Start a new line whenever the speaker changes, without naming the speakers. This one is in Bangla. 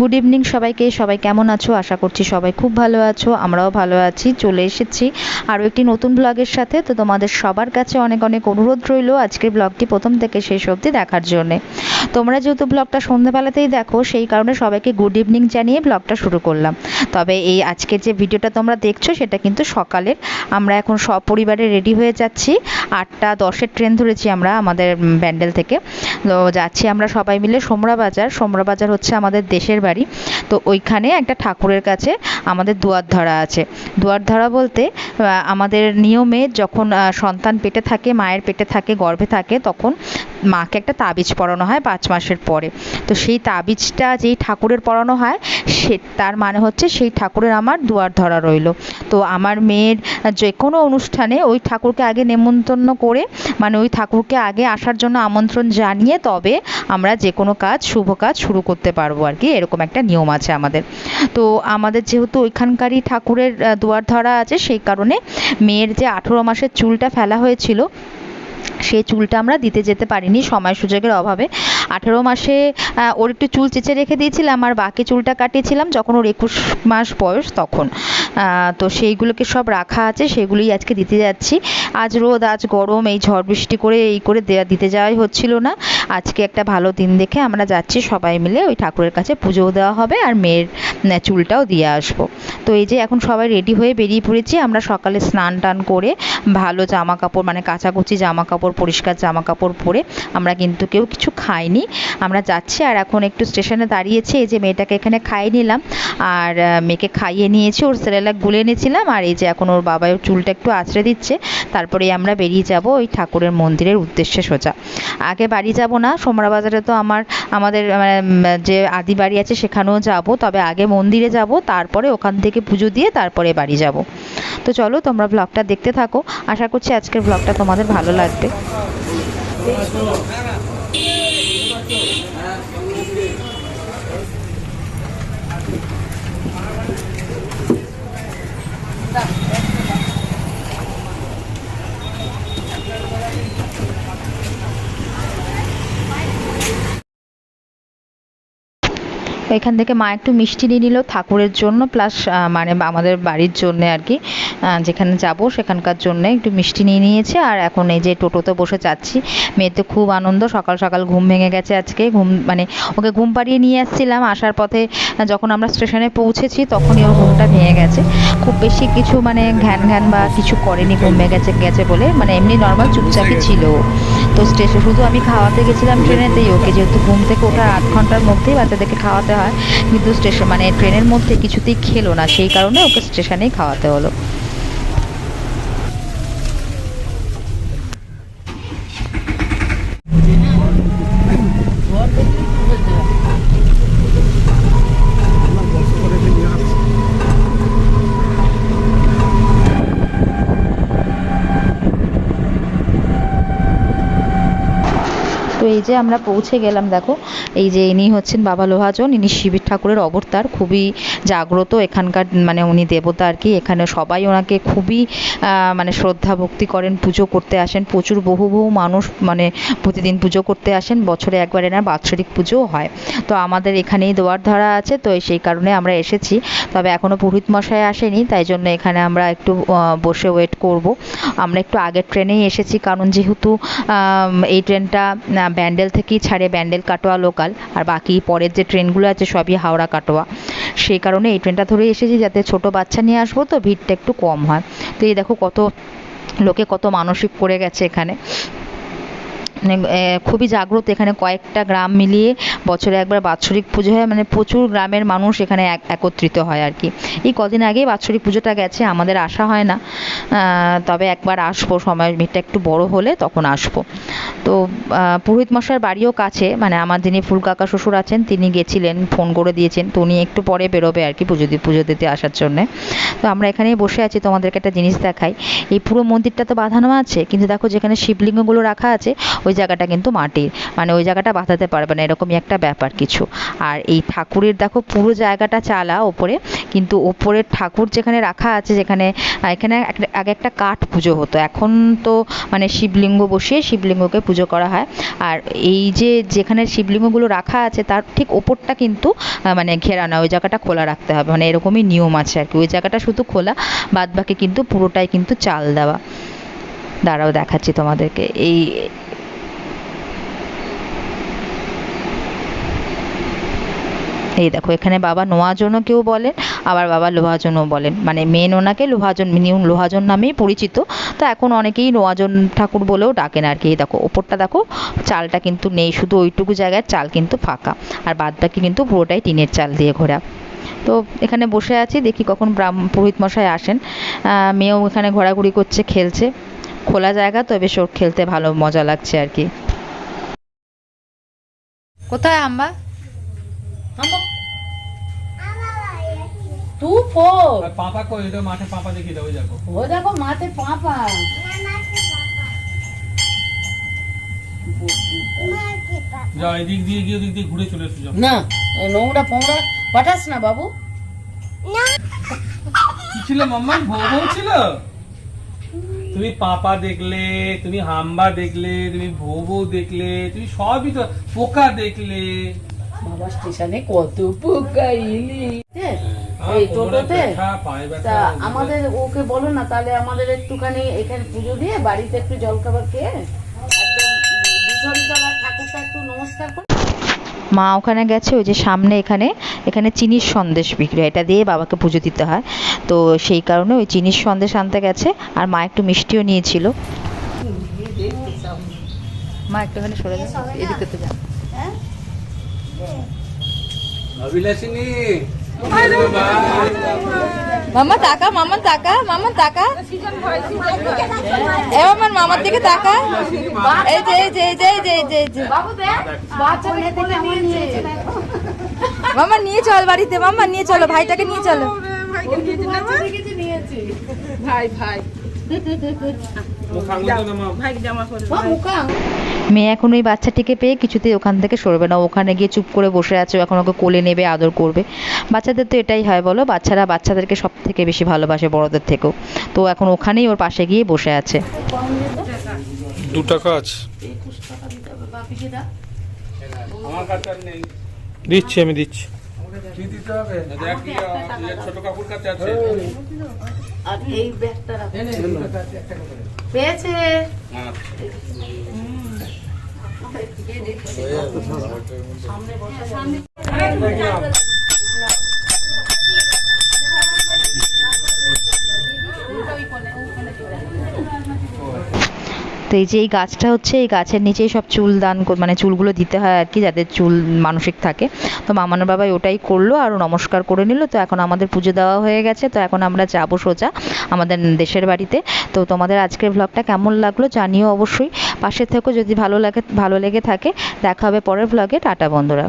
গুড ইভিনিং সবাইকে, সবাই কেমন আছো? আশা করছি সবাই খুব ভালো আছো, আমরাও ভালো আছি, চলে এসেছি আরও একটি নতুন ব্লগের সাথে। তো তোমাদের সবার কাছে অনেক অনেক অনুরোধ রইল আজকের ব্লগটি প্রথম থেকে শেষ অবধি দেখার জন্যে। তোমরা যেহেতু ব্লগটা সন্ধ্যাবেলাতেই দেখো, সেই কারণে সবাইকে গুড ইভিনিং জানিয়ে ব্লগটা শুরু করলাম। তবে এই আজকের যে ভিডিওটা তোমরা দেখছ, সেটা কিন্তু সকালের। আমরা এখন সপরিবারে রেডি হয়ে যাচ্ছি। আটটা, দশের ট্রেন ধরেছি আমরা আমাদের ব্যান্ডেল থেকে। তো যাচ্ছি আমরা সবাই মিলে সোমরা বাজার সোমরা বাজার হচ্ছে আমাদের দেশের বাড়ি। তো ওইখানে একটা ঠাকুরের কাছে আমাদের দুয়ার ধরা আছে। দুয়ার ধরা বলতে আমাদের নিয়মে যখন সন্তান পেটে থাকে, মায়ের পেটে থাকে, গর্ভে থাকে, তখন মাকে একটা তাবিজ পরানো হয় পাঁচ মাসের পরে। তো সেই তাবিজটা যেই ঠাকুরের পরানো হয়, সে, তার মানে হচ্ছে সেই ঠাকুরের আমার দুয়ার ধরা রইল। তো আমার মেয়ের যে কোনো অনুষ্ঠানে ওই ঠাকুরকে আগে নেমন্তন্ন করে মানে ওই ঠাকুরকে আগে আসার জন্য আমন্ত্রণ জানিয়ে তবে আমরা যে কোনো কাজ, শুভ কাজ শুরু করতে পারব আর কি, এরকম একটা নিয়ম আছে আমাদের। তো আমাদের যেহেতু ওইখানকারই ঠাকুরের দুয়ার ধরা আছে, সেই কারণে মেয়ের যে আঠেরো মাসের চুলটা ফেলা হয়েছিল, সেই চুলটা আমরা দিতে যেতে পারিনি সময় সুযোগের অভাবে। আঠেরো মাসে ওর একটু চুল চেঁচে রেখে দিয়েছিলাম, আর বাকি চুলটা কাটিয়েছিলাম যখন ওর একুশ মাস বয়স তখন। তো সেইগুলোকে সব রাখা আছে, সেগুলোই আজকে দিতে যাচ্ছি। আজ রোদ, আজ গরম, এই ঝড় বৃষ্টি করে, এই করে দেওয়া দিতে যাওয়াই হচ্ছিল না। আজকে একটা ভালো দিন দেখে আমরা যাচ্ছি সবাই মিলে, ওই ঠাকুরের কাছে পুজোও দেওয়া হবে, আর মেয়ের চুলটাও দিয়ে আসব। তো এই যে এখন সবাই রেডি হয়ে বেরিয়ে পড়েছি আমরা সকালে স্নান টান করে ভালো জামা কাপড় মানে কাচাকুচি জামা কাপড় পরিষ্কার জামা কাপড় পরে আমরা কিন্তু কেউ কিছু খাইনি। আমরা যাচ্ছি আর এখন একটু স্টেশনে দাঁড়িয়েছি এই যে মেয়েটাকে এখানে খাইয়ে নিলাম। আর মেয়েকে খাইয়ে নিয়েছি ওর সেরেলাক গুলে এনেছিলাম আর এই যে এখন ওর বাবা ওর চুলটা একটু আঁচড়ে দিচ্ছে। তারপরে আমরা বেরিয়ে যাব ওই ঠাকুরের মন্দিরের উদ্দেশ্যে সোজা। আগে বাড়ি যাব না সোমরা বাজারে তো আমার আমাদের মানে, যে আদি বাড়ি আছে সেখানেও যাব তবে আগে মন্দিরে যাব, তারপরে ওখান থেকে পুজো দিয়ে তারপরে বাড়ি যাব। তো চলো, তোমরা ব্লগটা দেখতে থাকো। আশা করছি আজকের ব্লগটা তোমাদের ভালো লাগবে। এখান থেকে মা একটু মিষ্টি নিয়ে নিল ঠাকুরের জন্য প্লাস মানে আমাদের বাড়ির জন্য আর কি। যেখানে যাব সেখানকার জন্য একটু মিষ্টি নিয়ে নিয়েছে। আর এখন এই যে টোটোতে বসে যাচ্ছি মেয়েতে খুব আনন্দ সকাল সকাল ঘুম ভেঙে গেছে আজকে। ঘুম মানে ওকে ঘুম পাড়িয়ে নিয়ে আসছিলাম। আসার পথে যখন আমরা স্টেশনে পৌঁছেছি তখনই ওর ঘুমটা ভেঙে গেছে। খুব বেশি কিছু মানে ঘ্যান ঘ্যান বা কিছু করেনি ঘুম ভেঙে গেছে গেছে বলে। মানে এমনি নর্মাল চুপচাপই ছিল। তো স্টেশন শুধু আমি খাওয়াতে গেছিলাম ট্রেনেতেই ওকে যেহেতু ঘুম থেকে ওঠার আধ ঘণ্টার মধ্যেই বাচ্চাদেরকে খাওয়াতে হয়। কিন্তু স্টেশন মানে ট্রেনের মধ্যে কিছুতেই খেলো না সেই কারণে ওকে স্টেশনেই খাওয়াতে হলো। এই যে আমরা পৌঁছে গেলাম, দেখো। এই যে ইনি হচ্ছেন বাবা লোহাজন, ইনি শিবির ঠাকুরের অবতার, খুবই জাগ্রত এখানকার মানে উনি দেবতা আর কি। এখানে সবাই ওনাকে খুবই মানে শ্রদ্ধা ভক্তি করেন, পুজো করতে আসেন। প্রচুর বহু বহু মানুষ মানে প্রতিদিন পুজো করতে আসেন। বছরে একবার এনার বাৎসরিক পুজোও হয়। তো আমাদের এখানেই দোয়ার ধরা আছে, তো সেই কারণে আমরা এসেছি। তবে এখনও পুরোহিত মশাই আসেনি, তাই জন্য এখানে আমরা একটু বসে ওয়েট করব। আমরা একটু আগের ট্রেনেই এসেছি, কারণ যেহেতু এই ট্রেনটা ব্যান্ডেল থেকেই ছাড়ে ব্যান্ডেল, কাটোয়া লোকাল আর বাকি পরের যে ট্রেনগুলো আছে সবই হাওড়া, কাটোয়া। সেই কারণে এই ট্রেনটা ধরে এসেছি যাতে ছোট বাচ্চা নিয়ে আসব তো ভিড়টা একটু কম হয়। তো এই দেখো কত, লোকে কত মানসিক করে গেছে এখানে। খুবই জাগ্রত এখানে কয়েকটা গ্রাম মিলিয়ে বছরে একবার বাৎসরিক পুজো হয়। মানে প্রচুর গ্রামের মানুষ এখানে এক, একত্রিত হয় আর কি এই কদিন আগেই বাৎসরিক পুজোটা গেছে, আমাদের আসা হয় না। তবে একবার আসব সময় মেয়েটা একটু বড় হলে তখন আসব। তো পুরোহিত মশাইয়ের বাড়িও কাছে মানে আমার যিনি ফুল কাকা শ্বশুর আছেন, তিনি গেছিলেন, ফোন করে দিয়েছেন, তো উনি একটু পরে বেরোবে আর কি পুজো পুজো দিতে আসার জন্যে। তো আমরা এখানেই বসে আছি, তোমাদেরকে একটা জিনিস দেখাই। এই পুরো মন্দিরটা তো বাঁধানো আছে, কিন্তু দেখো যেখানে শিবলিঙ্গগুলো রাখা আছে ওই জায়গাটা কিন্তু মাটির। মানে ওই জায়গাটা বাঁধাতে পারবে না, এরকমই একটা ব্যাপার কিছু। আর এই ঠাকুরের দেখো পুরো জায়গাটা চালা ওপরে, কিন্তু ওপরের ঠাকুর যেখানে রাখা আছে যেখানে এখানে আগে একটা কাঠ পুজো হতো। এখন তো মানে শিবলিঙ্গ বসিয়ে শিবলিঙ্গকে পুজো করা হয়। আর এই যে যেখানে শিবলিঙ্গগুলো রাখা আছে তার ঠিক ওপরটা কিন্তু মানে ঘেরা না ওই জায়গাটা খোলা রাখতে হবে। মানে এরকমই নিয়ম আছে আর কি। ওই জায়গাটা শুধু খোলা বাদ বাকি কিন্তু পুরোটাই কিন্তু চাল দেওয়া। দাঁড়াও দেখাচ্ছি তোমাদেরকে। এই এই দেখো এখানে বাবা নোয়াজনও কেউ বলেন আবার বাবা লোহাজনও বলেন। মানে মেন ওনাকে লোহাজন মিনিমাম লোহাজন নামেই পরিচিত। তো এখন অনেকেই নোয়াজন ঠাকুর বলেও ডাকেন আর কি। এই দেখো ওপরটা দেখো চালটা কিন্তু নেই শুধু ওইটুকু জায়গায় চাল কিন্তু ফাঁকা। আর বাদ বাকি কিন্তু পুরোটাই টিনের চাল দিয়ে ঘোরা। তো এখানে বসে আছি দেখি কখন ব্রাহ্ম পুরোহিত মশাই আসেন। আহ, মেয়েও এখানে ঘোরাঘুরি করছে খেলছে। খোলা জায়গা তো বেশ ওর খেলতে ভালো মজা লাগছে আর কি। কোথায় আম্বা
টু
ফোর পাপা কই? এটা মাঠে পাপা দাও দেখো।
ও দেখো মাঠে পাপা।
যা এদিক দিয়ে গিয়ে ওদিক দিয়ে ঘুরে চলে এসো
না নোংরা ফোংরা পাঠাস না বাবু। না।
কি ছিল মাম্মা? ছিল? তুমি পাপা দেখলে তুমি হাম্বা দেখলে তুমি বউ দেখলে তুমি সবই তো পোকা দেখলে।
বাবা স্টেশনে কত
পোকা
ইলি
হ্যাঁ। এই টোটোতে
তা আমাদের ওকে বলো না তাহলে আমাদের একটুখানি এখানে পুজো দিয়ে বাড়িতে একটু জল খাবার খেয়ে একদম ঠাকুরটা একটু নমস্কার করে।
মা ওখানে গেছে ওই যে সামনে এখানে এখানে চিনির সন্দেশ বিক্রি হয়। এটা দিয়ে বাবাকে পুজো দিতে হয়। তো সেই কারণে ওই চিনির সন্দেশ আনতে গেছে আর মা একটু মিষ্টিও নিয়েছিল। মা একটুখানি সরে যাও এদিকে তো যা।
অভিলাষিনী
মামা তাকা মামা তাকা মামা তাকা। এ মামার মামার দিকে তাকা। এই যে এই যে এই যে এই যে এই যে এই যে। মামা নিয়ে চল বাড়িতে মামা নিয়ে চলো ভাইটাকে নিয়ে চলো।
ভাই।
মুখা
মেয়ে এখন ওই বাচ্চাটিকে পেয়ে কিছুতেই ওখান থেকে সরবে না। ওখানে গিয়ে চুপ করে বসে আছে ও এখন ওকে কোলে নেবে আদর করবে। বাচ্চাদের তো এটাই হয় বলো? বাচ্চারা বাচ্চাদেরকে সব থেকে বেশি ভালোবাসে বড়দের থেকেও। তো এখন ওখানেই ওর পাশে গিয়ে বসে আছে।
দু টাকা আছে।
দিচ্ছি আমি দিচ্ছি।
কি দিতে হবে? ছোট কাকুর কাছে আছে।
আর এই ব্যাগটা পেয়েছে। সামনে বসা সামনে
তো এই যে এই গাছটা হচ্ছে, এই গাছের নিচেই সব চুল দান মানে চুলগুলো দিতে হয় আর কি যাদের চুল মানসিক থাকে। তো মামানোর বাবাই ওটাই করল আর নমস্কার করে নিল। তো এখন আমাদের পুজো দেওয়া হয়ে গেছে। তো এখন আমরা যাব সোজা আমাদের দেশের বাড়িতে। তো তোমাদের আজকের ব্লগটা কেমন লাগল জানিও অবশ্যই। পাশে থেকো যদি ভালো লাগে, ভালো লেগে থাকে। দেখা হবে পরের ব্লগে টাটা বন্ধুরা।